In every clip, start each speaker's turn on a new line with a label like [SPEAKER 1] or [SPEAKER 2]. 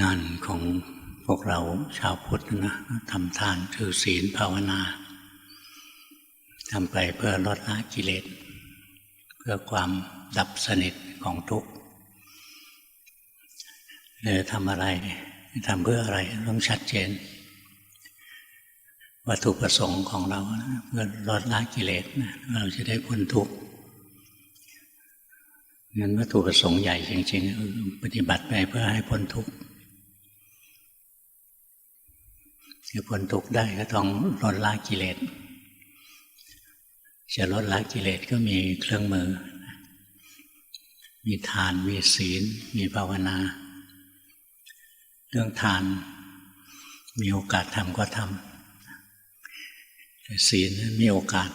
[SPEAKER 1] งานของพวกเราชาวพุทธนะทำทานถือศีลภาวนาทำไปเพื่อลดละกิเลส เพื่อความดับสนิทของทุกข์เลยทำอะไรทำเพื่ออะไรต้องชัดเจน วัตถุประสงค์ของเรานะเพื่อลดละกิเลสนะเราจะได้พ้นทุกข์งั้นวัตถุประสงค์ใหญ่จริงๆปฏิบัติไปเพื่อให้พ้นทุกข์ จะพ้นทุกข์ได้ก็ต้องลดละกิเลสจะลดละกิเลสก็มีเครื่องมือ มีทานมีศีล มีภาวนา เรื่องทาน มีโอกาสทำก็ทำแต่ศีลมีโอกาส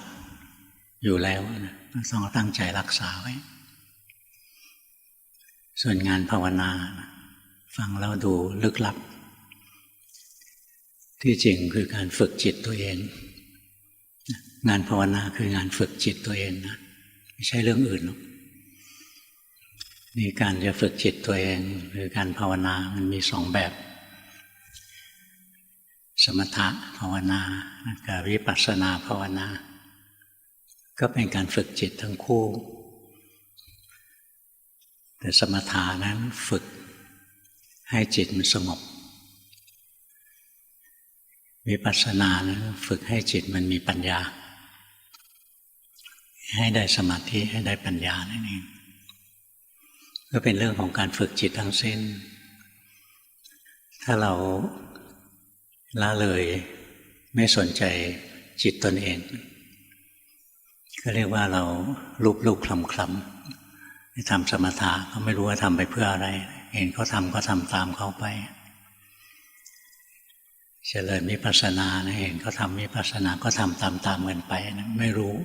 [SPEAKER 1] อยู่แล้วนะต้องตั้งใจรักษาไว้ ส่วนงานภาวนา ฟังแล้วดูลึกลับ ที่จริงคือการฝึกจิตตัวเอง งานภาวนาคืองานฝึกจิตตัวเองนะไม่ใช่เรื่องอื่นหรอกนี่การจะฝึกจิตตัวเองหรือการภาวนามันมีสองแบบ สมถะภาวนากับวิปัสสนาภาวนา ก็เป็นการฝึกจิตทั้งคู่ แต่สมถะนั้นฝึกให้จิตมันสงบ วิปัสสนานั้นฝึกให้จิตมันมีปัญญา ให้ได้สมาธิให้ได้ปัญญานั่นเองก็เป็นเรื่องของการฝึกจิตทั้งสิ้น ถ้าเราละเลยไม่สนใจจิตตนเอง ก็เรียกว่าเราลุบลุบคลำคลำทำสมถะเขาไม่รู้ว่าทำไปเพื่ออะไร เห็นเขาทำก็ทำตามเขาไป เจริญมิปัสสนานะเห็นเขาทำมิปัสสนาก็ทำตามตามกันไปนะไม่รู้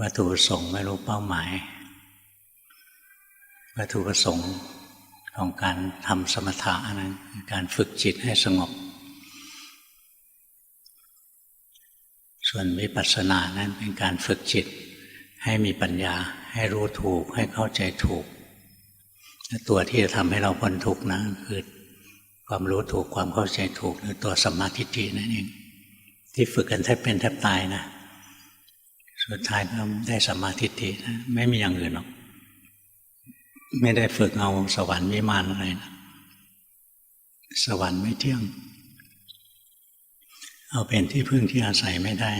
[SPEAKER 1] วัตถุประสงค์ไม่รู้เป้าหมาย วัตถุประสงค์ของการทำสมถะนะการฝึกจิตให้สงบ ส่วนวิปัสสนานั้นเป็นการฝึกจิต ให้มีปัญญา ให้รู้ถูกให้เข้าใจถูก ตัวที่จะทำให้เราพ้นทุกข์นะคือ ความรู้ถูกความเข้าใจถูกหรือตัวสัมมาทิฏฐินั่นเองที่ฝึกกันแทบเป็นแทบตายนะสุดท้ายก็ได้สัมมาทิฏฐินะไม่มีอย่างอื่นหรอก ไม่ได้ฝึกเอาสวรรค์วิมานอะไรนะสวรรค์ไม่เที่ยง เอาเป็นที่พึ่งที่อาศัยไม่ได้